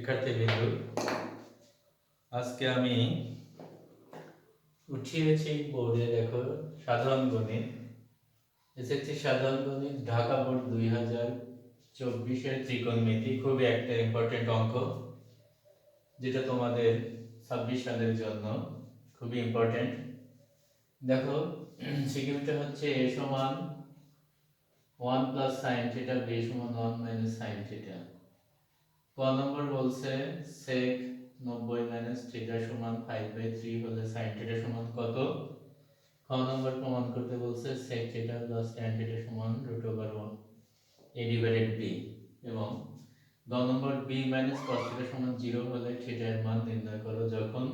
শিক্ষার্থীবৃন্দ আজকে আমি উঠিয়েছি বোর্ডে, দেখো, সাধারণ গণিত, এসএসসি সাধারণ গণিত, ঢাকা বোর্ড দুই হাজার চব্বিশের ত্রিকোণমিতি, খুবই একটা ইম্পর্টেন্ট অঙ্ক, যেটা তোমাদের ছাব্বিশ সালের জন্য খুবই ইম্পর্টেন্ট দেখো সিকিউরিটি হচ্ছে এ সমান one plus sine theta, B সমান ওয়ান মাইনাস সাইন থিটা। ক নম্বর বলছে সেক নব্বই মাইনাস থিটা সমান ফাইভ বাই থ্রি হলে সাইন থিটা সমান কত? খ নম্বর প্রমাণ করতে বলছে sec theta plus tan theta সমান root over one A divided B এবং গ নম্বর বি মাইনাস কস থিটা সমান জিরো হলে থিটার মান নির্ণয় করো যখন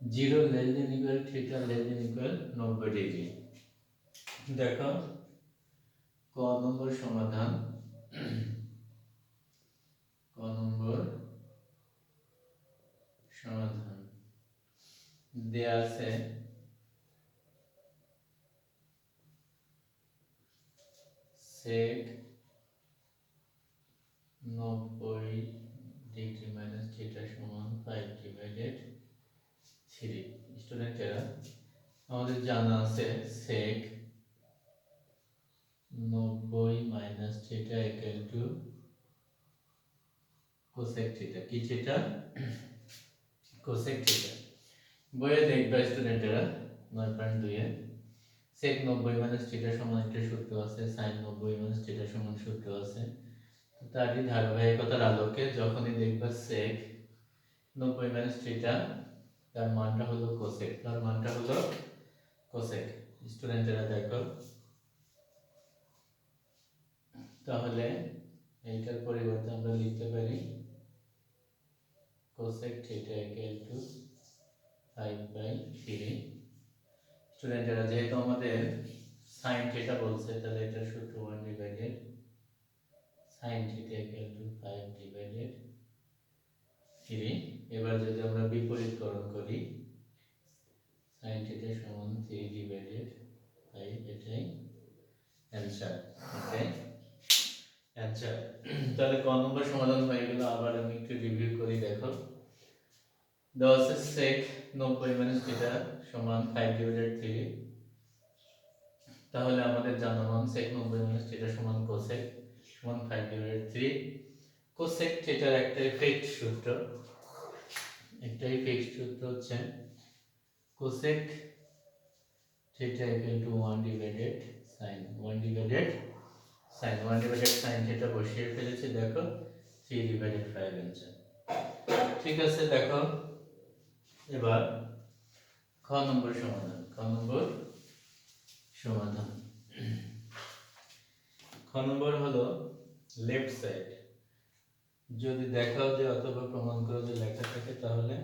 zero less than equal theta less than equal নব্বই ডিগ্রি দেখো ক নম্বর সমাধান ক নম্বর সমাধান দেয়া আছে। সেক নব্বই ডিগ্রি মাইনাস থিটা সমান ফাইভ ডিভাইডেড থ্রি স্টুডেন্টেরা আমাদের জানা আছে সেক নব্বই minus theta equal to cosec theta কি থিটা কোসেক থিটা বইয়ে দেখবে স্টুডেন্টেরা নয় পয়েন্ট দুইয়ে সেক নব্বই মাইনাস থিটা সমান একটা সূত্র আছে সাইন নব্বই মাইনাস থিটা সমান সূত্র আছে। তারই ধারাবাহিকতার আলোকে যখনই দেখবে সেক নব্বই মাইনাস থিটা তার মানটা হলো কোসেক তার মানটা হলো কোসেক স্টুডেন্টেরা দেখো। তাহলে এইটার পরিবর্তে আমরা লিখতে পারি cosec theta equal to 5 by 3 স্টুডেন্টরা যেহেতু আমাদের sin theta বলছে, তাহলে এটা সূত্র 1 divided sin theta equal to 5 divided 3 এবার যদি আমরা বিপরীতকরণ করি sin theta সমান 3 ডিভাইডেড 5 এটাই অ্যানসার ওকে আচ্ছা তাহলে ক নম্বর সমাধান হয়ে গেল, আবার আমি একটু রিভিউ করি, দেখো। দেওয়া আছে সেক নব্বই মাইনাস থিটা সমান ফাইভ ডিভাইডেড থ্রি তাহলে আমাদের জানা মান সেক নব্বই মাইনাস থিটা সমান কোসেক সমান ফাইভ ডিভাইডেড থ্রি কোসেক থিটার একটা ফিক্সড সূত্র একটাই ফিক্সড সূত্র হচ্ছে cosec theta equal to one divided sine one divided sine one divided sine theta বসিয়ে ফেলেছি, দেখো থ্রি ডিভাইডেড ফাইভ অ্যান্সার ঠিক আছে, দেখো এবার খ নম্বর সমাধান, খ নম্বর সমাধান। খ নম্বর হলো লেফট সাইড যদি দেখাও যে অথবা প্রমাণ করো যে লেখা থাকে, তাহলে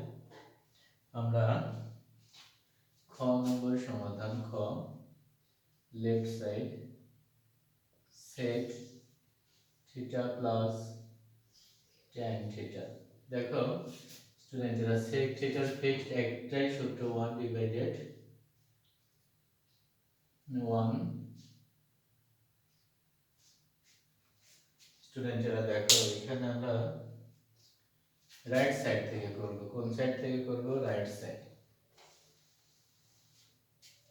আমরা খ নম্বর সমাধান, খ left side sec theta plus tan theta দেখো স্টুডেন্টরা sec theta ফিক্সড একটাই সূত্র 1 ডিভাইডেড 1 স্টুডেন্টরা দেখো এখানে আমরা রাইট সাইড থেকে করব কোন সাইড থেকে করব রাইট সাইড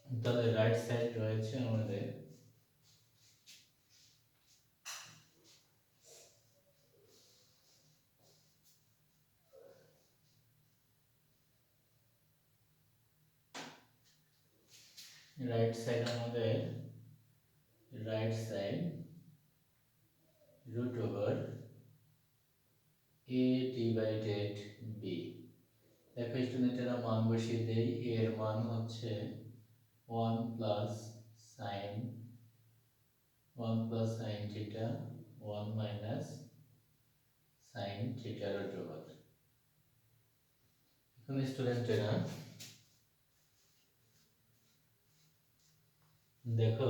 তাহলে রাইট সাইড রয়েছে আমাদের রাইট সাইড আমাদের right side root over A divided B দেখো স্টুডেন্টেরা মান বসিয়ে এ এর মান হচ্ছে one plus sine one plus sine theta one minus sine theta root over এখন স্টুডেন্টেরা দেখো,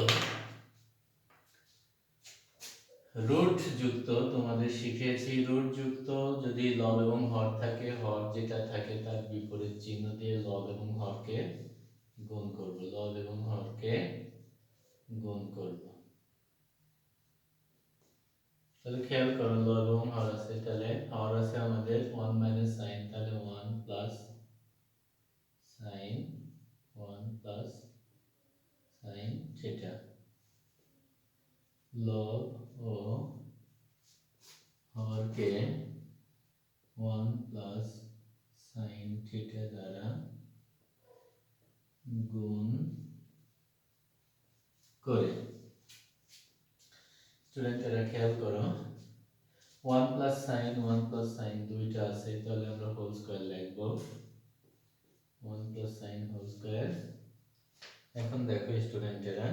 রুট যুক্ত তোমাদের শিখিয়েছি, রুট যুক্ত যদি লব এবং হর থাকে, হর যেটা থাকে তার বিপরীত চিহ্ন দিয়ে লব এবং হরকে গুণ করব, লব এবং হরকে গুণ করব। তাহলে খেয়াল করো, লব এবং হর আছে, তাহলে হর আছে আমাদের ওয়ান মাইনাস সাইন তাহলে one plus sine one plus sine theta লব ও হরকে ওয়ান প্লাস সাইন থিটা দ্বারা গুণ করে। স্টুডেন্টেরা খেয়াল করো one plus sine one plus sine দুইটা আছে, তাহলে আমরা হোল স্কোয়ার লিখব। One plus sine whole square এখন দেখো স্টুডেন্টেরা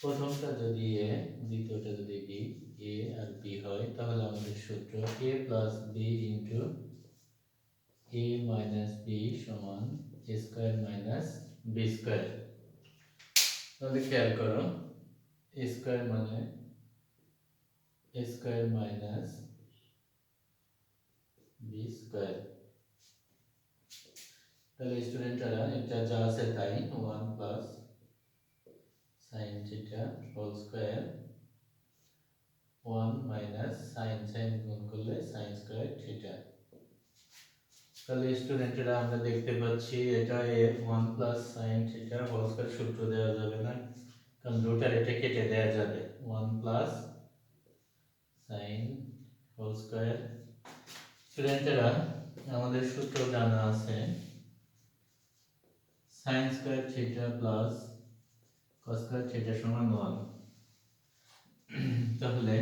প্রথমটা যদি এ, দ্বিতীয়টা যদি বি, এ আর বি হয়, তাহলে আমাদের সূত্র A plus B into A minus B সমান A square minus B square তাহলে খেয়াল করো এ স্কোয়ার মানে A square minus B square তাহলে স্টুডেন্টরা এটা যা আছে তাই one plus sine theta whole square one minus sine sine গুণ করলে সাইন স্কোয়ার থিটা তাহলে স্টুডেন্টরা আমরা দেখতে পাচ্ছি, এটা এ one plus sine theta whole square সূত্র দেওয়া যাবে না, কারণ রুটার এটা কেটে দেওয়া যাবে। One plus sine whole square স্টুডেন্টরা আমাদের সূত্র জানা আছে sine square theta plus cos square theta সমান ওয়ান তাহলে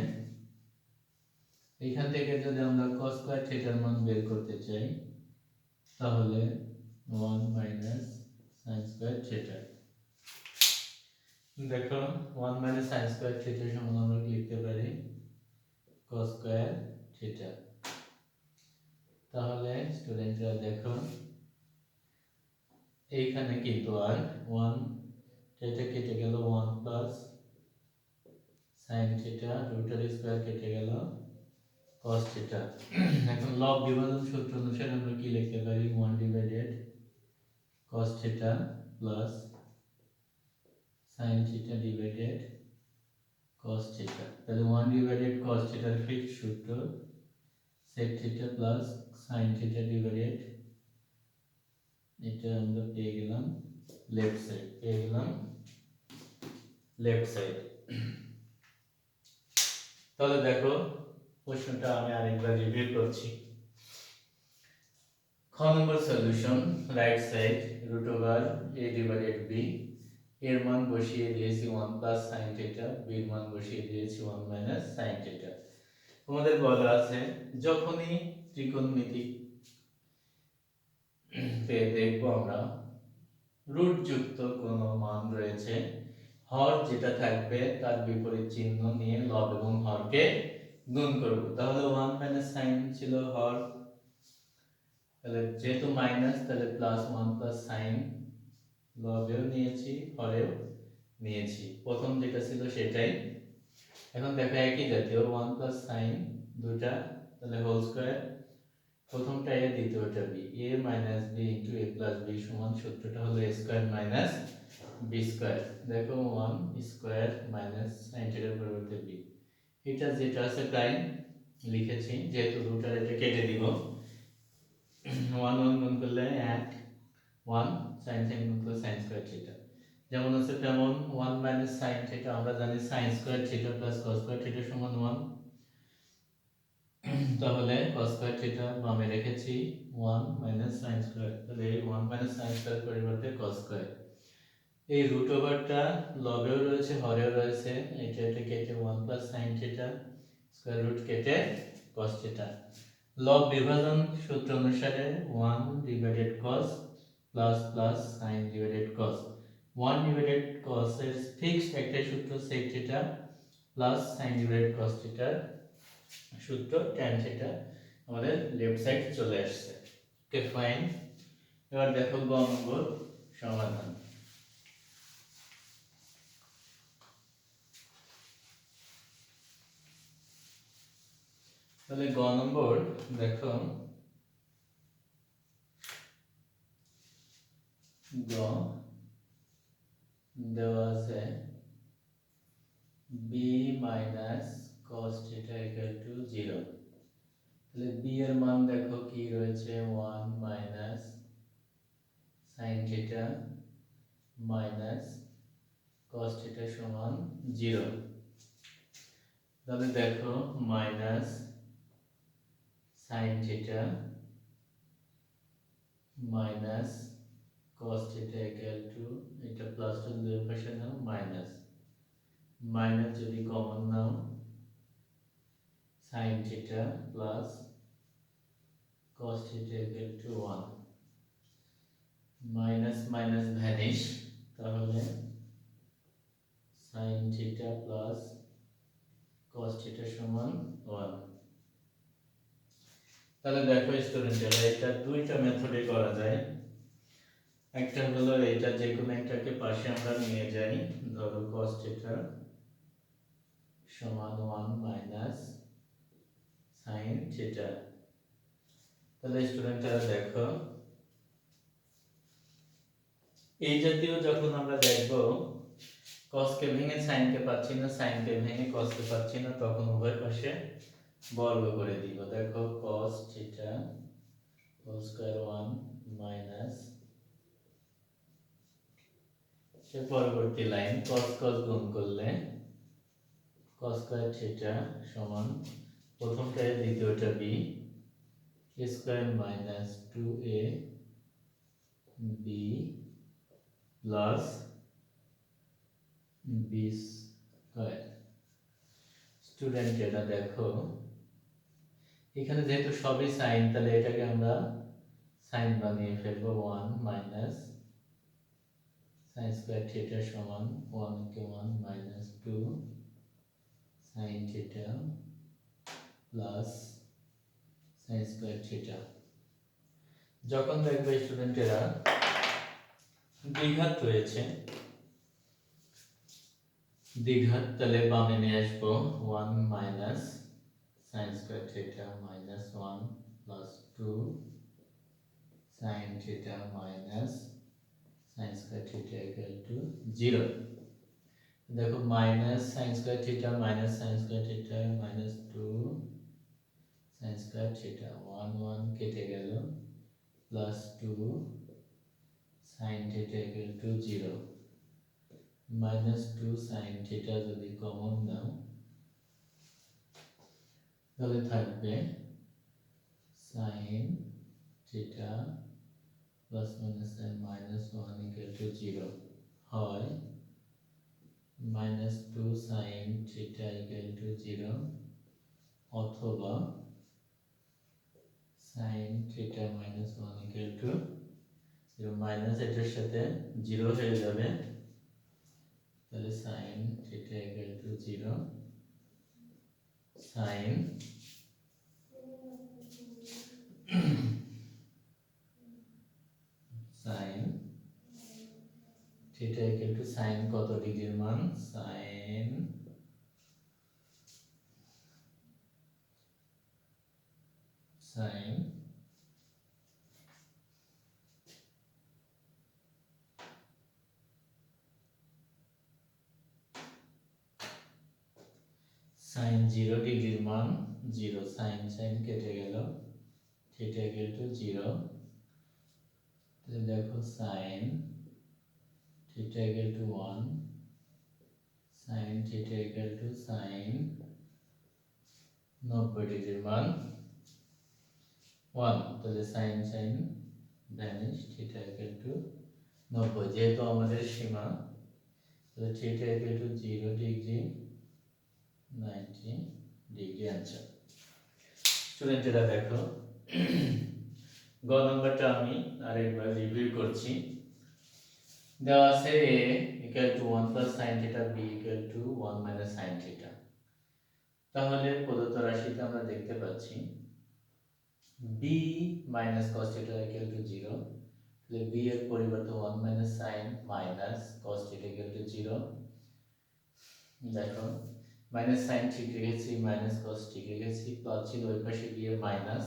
এখান থেকে যদি আমরা কস স্কোয়ার থিটার মান বের করতে চাই, তাহলে one minus sine square theta দেখো one minus sine square theta সমান আমরা লিখতে পারি? কস স্কোয়ার থিটা তাহলে স্টুডেন্টরা দেখো এইখানে কিন্তু আর? ওয়ান এটা কেটে গেল ওয়ান প্লাস সাইন থিটা রুটের স্কোয়ার কেটে গেল কস থিটা এখন লব বিভাজন সূত্র অনুসারে আমরা কি লিখতে পারি? One divided cos theta plus sine theta divided cos theta তাহলে ওয়ান ডিভাইডেড কস থিটার ফিক্সড সূত্র, sec theta plus sine theta divided এটা আমরা পেয়ে গেলাম লেফট সাইড পেয়ে গেলাম লেফট সাইড তাহলে দেখো প্রশ্নটা আমি আরেকবার রিভিউ করছি। খ নম্বর solution right side root over A divided B এর মান বসিয়ে দিয়েছি ওয়ান প্লাস সাইন থিটা বির মান বসিয়ে দিয়েছি ওয়ান মাইনাস সাইন থিটা তোমাদের বলা আছে, যখনই ত্রিকোণমিতি পেয়ে দেখব আমরা। রুট যুক্ত কোনো মান রয়েছে। হর যেটা থাকবে তার বিপরীত চিহ্ন নিয়ে লব এবং হরকে গুণ করব। তাহলে ওয়ান মাইনাস সাইন ছিল হর। তাহলে যেহেতু মাইনাস তাহলে প্লাস ওয়ান প্লাস সাইন লবেও নিয়েছি, হরেও নিয়েছি। প্রথম যেটা ছিল সেটাই। এখন দেখো একই জাতীয়? ওয়ান প্লাস সাইন দুটা, তাহলে হোল স্কোয়ার প্রথমটা এ দ্বিতীয়টা B A minus B into A plus B সমান সূত্রটা হলো A square minus B square দেখো ওয়ান স্কোয়ার মাইনাস নাইনটির পরিবর্তে বি এটা যেটা আছে তাই লিখেছি, যেহেতু রুটার এটা কেটে দিব। ওয়ান ওয়ান গুণ করলে এক ওয়ান সাইন সাইন গুণ করলে সাইন স্কোয়ার থিটা যেমন আছে তেমন ওয়ান মাইনাস সাইন থিটা আমরা জানি sine square theta plus cos square theta সমান ওয়ান তাহলে cos স্কয়ার থিটা বামে রেখেছি 1 মাইনাস sin স্কয়ার তাহলে এই 1 মাইনাস sin স্কয়ার পরিবর্তে cos স্কয়ার এই রুট ওভারটা লবেও রয়েছে, হরেও রয়েছে, এটা এটা কেটে 1 plus sin theta square root কেটে cos থিটা লব বিভাজন সূত্র অনুসারে 1 divided cos plus plus sin divided cos. 1 divided cos এর ফিক্সড একটা সূত্র sec theta plus sin divided cos থিটার সূত্র tan থিটা আমাদের লেফট সাইড চলে আসছে। ওকে ফাইন এবার দেখো গ নম্বর সমাধান। তাহলে গ নম্বর দেখো, গ দেওয়া আছে B minus cos theta equal to zero তাহলে বি এর মান দেখো কি রয়েছে? One minus sine theta minus cos theta সমান জিরো তাহলে দেখো minus sine theta minus cos theta equal to, এটা প্লাস টু দুই পাশে নাও মাইনাস মাইনাস যদি কমন নাও sin theta plus cos theta equal to 1 minus minus vanish তাহলে sin theta plus cos theta সমান 1 তাহলে দেখো স্টুডেন্টেরা এটা দুইটা মেথডে করা যায়। একটা হলো এটা যে কোনো একটাকে পাশে আমরা নিয়ে যাই, ধরো cos থিটা সমান 1 মাইনাস sin থিটা তাহলে স্টুডেন্টরা দেখো, এই জাতীয় যখন আমরা দেখব কে ভেঙে কে পাচ্ছি না কে ভেঙে কে পাচ্ছি না, তখন উভয় পাশে বর্গ করে দিব। দেখো, cos theta whole square 1 minus সে পরবর্তী লাইন cos cos গুণ করলে cos স্কয়ার থিটা সমান প্রথমটা a দ্বিতীয়টা b a square minus two A B plus B square. Student, এটা দেখো। এখানে যেহেতু সবই সাইন, তাহলে এটাকে আমরা সাইন বানিয়ে ফেলব। One minus sine square theta সমান ওয়ান কে one minus two sine theta plus sine square theta যখন দেখবে স্টুডেন্টেরা দ্বিঘাত রয়েছে, দ্বিঘাত তাহলে বামে নিয়ে আসব one minus sine square theta minus one plus two sine theta minus sine square theta equal to zero দেখো minus sine square theta minus sine square theta minus two sine square theta one one কেটে গেল plus two sine theta equal to zero minus two sine theta যদি common নাও, তাহলে থাকবে sine theta plus minus sine minus one equal to zero হয়। Minus two sine theta equal to zero অথবা sine theta minus one equal to zero minus এটার সাথে zero হয়ে যাবে। তাহলে sine theta equal to zero sine sine theta equal to sine কত ডিগ্রির মান? সাইন সাইন জিরো ডিগ্রির মান জিরো সাইন সাইন কেটে গেল থিটা ইকুয়াল টু জিরো দেখো sine theta equal to one sine theta equal to sine নব্বই ডিগ্রির মান ওয়ান তাহলে sine sine vanish theta equal to নব্বই, যেহেতু আমাদের সীমা, তাহলে theta equal to zero degree ninety degree answer স্টুডেন্টেরা দেখো। গ নম্বরটা আমি আরেকবার রিভিউ করছি। দেওয়া আছে A equal to one plus sine theta B equal to one minus sine theta তাহলে প্রদত্ত রাশিতে আমরা দেখতে পাচ্ছি B minus cos theta equal to zero তাহলে বি এর পরিবর্তে one minus sine minus cos theta equal to zero দেখো মাইনাস সাইন ঠিক রেখেছি মাইনাস কস ঠিক রেখেছি প্লাস ছিল ওই পাশে গিয়ে মাইনাস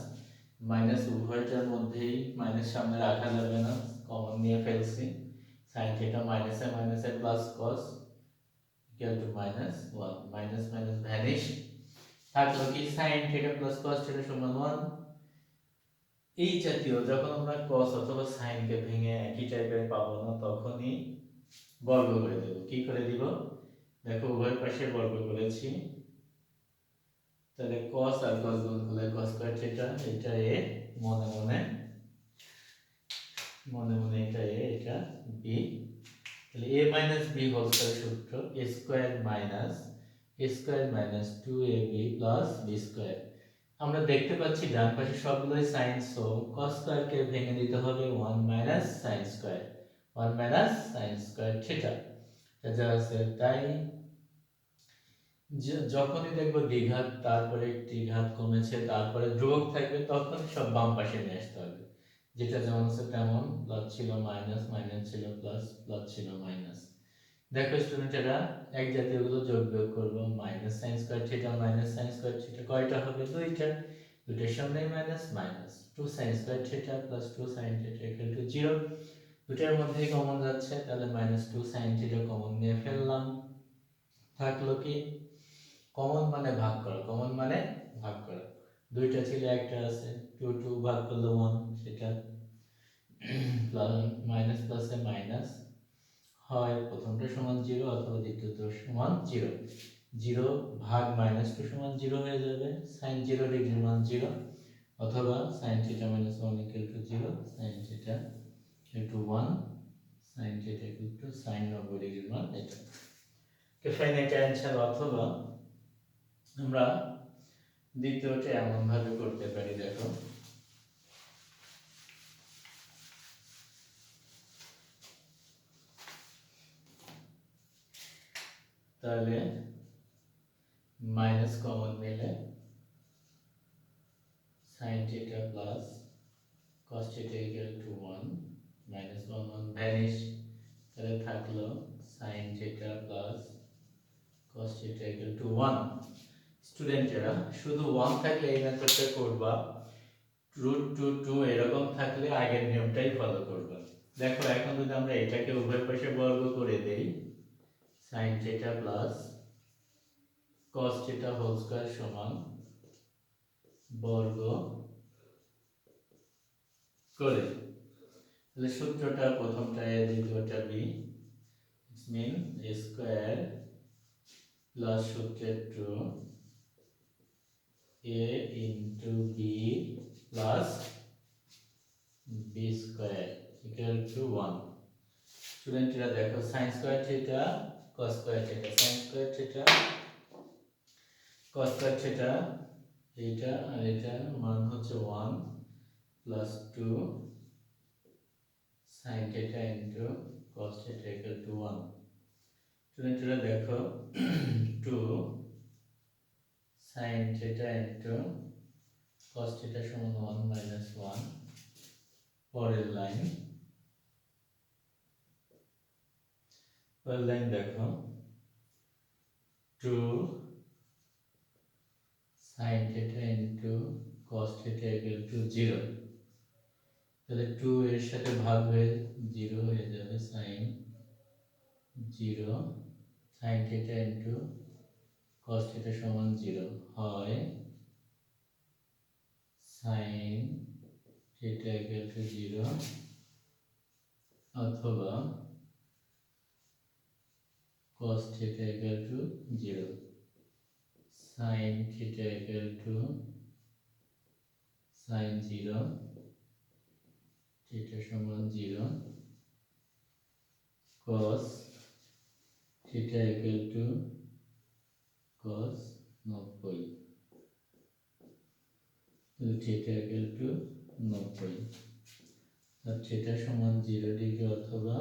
মাইনাস উভয়টার মধ্যেই মাইনাস সামনে রাখা যাবে না কমন নিয়ে ফেলছি। Sine theta minus A minus A plus cos equal to minus one minus minus vanish থাকল কি? Sine theta plus cos theta সমান ওয়ান এই জাতীয় যখন আমরা কস অথবা সাইনকে ভেঙে একই টাইপের পাবো না, তখনই বর্গ করে দেব। কি করে দিব? দেখো, উভয় পাশে বর্গ করেছি। তাহলে cos আর cos গুণ করলে cos স্কয়ার থিটা এটা a, মনে মনে মনে মনে এটা a, এটা b তাহলে a minus b whole square সূত্র, a square minus a square minus two A B plus B square আমরা দেখতে পাচ্ছি ডান পাশে সবগুলোই সাইন সো cos স্কয়ারকে ভেঙে দিতে হবে 1 minus sine square 1 minus sine square theta যা আছে, তাই যখনই দেখব দ্বিঘাত, তারপরে দ্বিঘাত কমেছে, তারপরে ধ্রুবক থাকবে, তখন সব বাম পাশে নিয়ে আসতে হবে। যেটা যেমন আছে তেমন প্লাস ছিল মাইনাস মাইনাস ছিল প্লাস প্লাস ছিল মাইনাস দেখো স্টুডেন্টেরা এক জাতীয়গুলো যোগ বিয়োগ করব minus sine square theta minus sine square theta কয়টা হবে? দুইটা। দুইটার সামনে minus minus two sine square theta plus two sine theta equal to zero দুটার মধ্যেই কমন যাচ্ছে, তাহলে minus two sine theta common নিয়ে ফেললাম। থাকল কি? কমন মানে ভাগ করা কমন মানে ভাগ করা। দুইটা ছিল, একটা আছে টু টু ভাগ করলে ওয়ান সেটা প্লাস মাইনাস প্লাসে মাইনাস হয়, প্রথমটা সমান জিরো অথবা দ্বিতীয়টা সমান জিরো জিরো ভাগ মাইনাস টু সমান জিরো হয়ে যাবে সাইন জিরো ডিগ্রি মান জিরো অথবা sine theta minus one equal to zero sine theta equal to one sine theta equal to sine নব্বই ডিগ্রি মান এটা। ফাইনাইট অ্যান্সার অথবা আমরা দ্বিতীয়টা এমন ভাবে করতে পারি, দেখো। তাহলে মাইনাস কমন নিলে sine theta plus cos theta equal to one minus one one vanish তাহলে থাকল sine theta plus cos theta equal to 1 স্টুডেন্টেরা, শুধু 1 থাকলে এই মেথডটা করবা রুট টু টু এরকম থাকলে আগের নিয়মটাই ফলো করবা। দেখো, এখন যদি আমরা এটাকে উভয় পাশে বর্গ করে দেই, sin theta plus cos theta whole square সমান বর্গ করে। তাহলে সূত্রটা প্রথমটা a দ্বিতীয়টা it's mean a square plus সূত্রের two a into b plus b square equal to 1 স্টুডেন্টরা দেখো sin square theta cos square theta sin square theta cos square theta এটা আর এটা মান হচ্ছে 1 plus 2 sin theta into cos theta equal to 1 স্টুডেন্টরা দেখো 2 sin theta into cos theta সমান 1 minus 1 পরের লাইন পরের লাইন দেখো 2 sin theta into cos theta equal to 0 তাহলে 2 এর সাথে ভাগ হয়ে 0 হয়ে যাবে sin 0 sin theta into cos theta সমান জিরো হয় sine theta equal to zero অথবা cos theta equal to zero sine theta equal to sine zero theta সমান zero cos theta equal to cos নব্বই থিটা equal to নব্বই আর theta সমান zero degree অথবা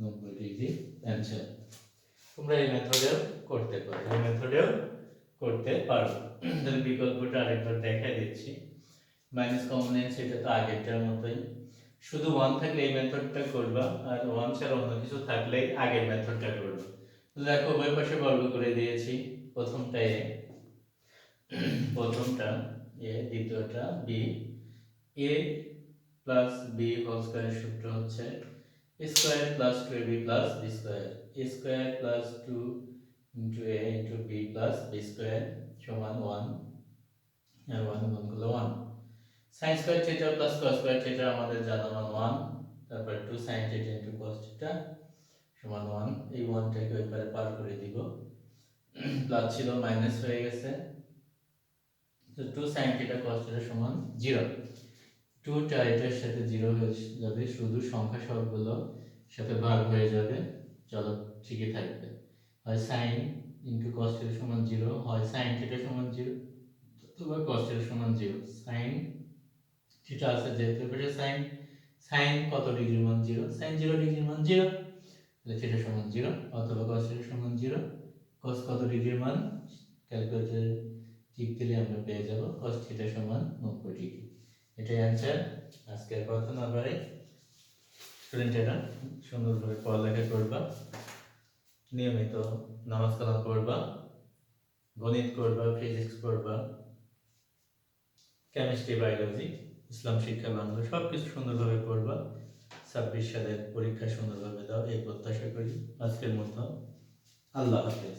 নব্বই ডিগ্রি অ্যান্সার তোমরা এই মেথডেও করতে পারো। এই মেথডেও করতে পারো। তাহলে বিকল্পটা আরেকবার দেখাই দিচ্ছি। মাইনাস কমন সেটা তো আগেরটার মতোই। শুধু ওয়ান থাকলে এই মেথডটা করবা, আর ওয়ান ছাড়া অন্য কিছু থাকলে আগের মেথডটা করবা। দেখো উভয় পাশে বর্গ করে দিয়েছি প্রথমটা এ। প্রথমটা, এ, দ্বিতীয়টা, B. A plus B whole স্কয়ারের সূত্র হচ্ছে square plus two A B plus B square. Square plus two into A into B plus B square সমান ওয়ান। আর ওয়ান গুণ করলে one. Sine square theta plus cos square theta আমাদের জানা মান one. তারপর two sine theta into cos theta সমান one এই ওয়ানটাকে ওই পারে করে দিব। প্লাস ছিল মাইনাস হয়ে গেছে। তো two sine theta cos theta সমান জিরো টুটা এটার সাথে জিরো হয়ে যাবে শুধু সংখ্যা সবগুলো সাথে ভাগ হয়ে যাবে, চলো ঠিকই থাকবে। হয় সাইন ইন্টু কস থিটা সমান জিরো হয় সাইন থিটা সমান জিরো অথবা কস থিটা সমান জিরো সাইন থিটা আছে যেহেতু সাইন সাইন কত ডিগ্রি মান জিরো সাইন জিরো ডিগ্রি মান জিরো থিটা সমান জিরো, অথবা কস সমান জিরো। কস কত ডিগ্রি মান? ক্যালকুলেটর টিপ দিলে আমরা পেয়ে যাব কস থিটা সমান নব্বই ডিগ্রি। এটাই অ্যান্সার আজকের কথা না পারে স্টুডেন্টেরা সুন্দরভাবে পড়ালেখা করবা, নিয়মিত নামাজ কালাম করবা গণিত করবা ফিজিক্স করবা কেমিস্ট্রি বায়োলজি ইসলাম, শিক্ষা, বাংলা সব কিছু সুন্দরভাবে পড়বা। ছাব্বিশ সালের পরীক্ষা সুন্দরভাবে দাও এই প্রত্যাশা করি। আজকের মতো আল্লাহ হাফেজ।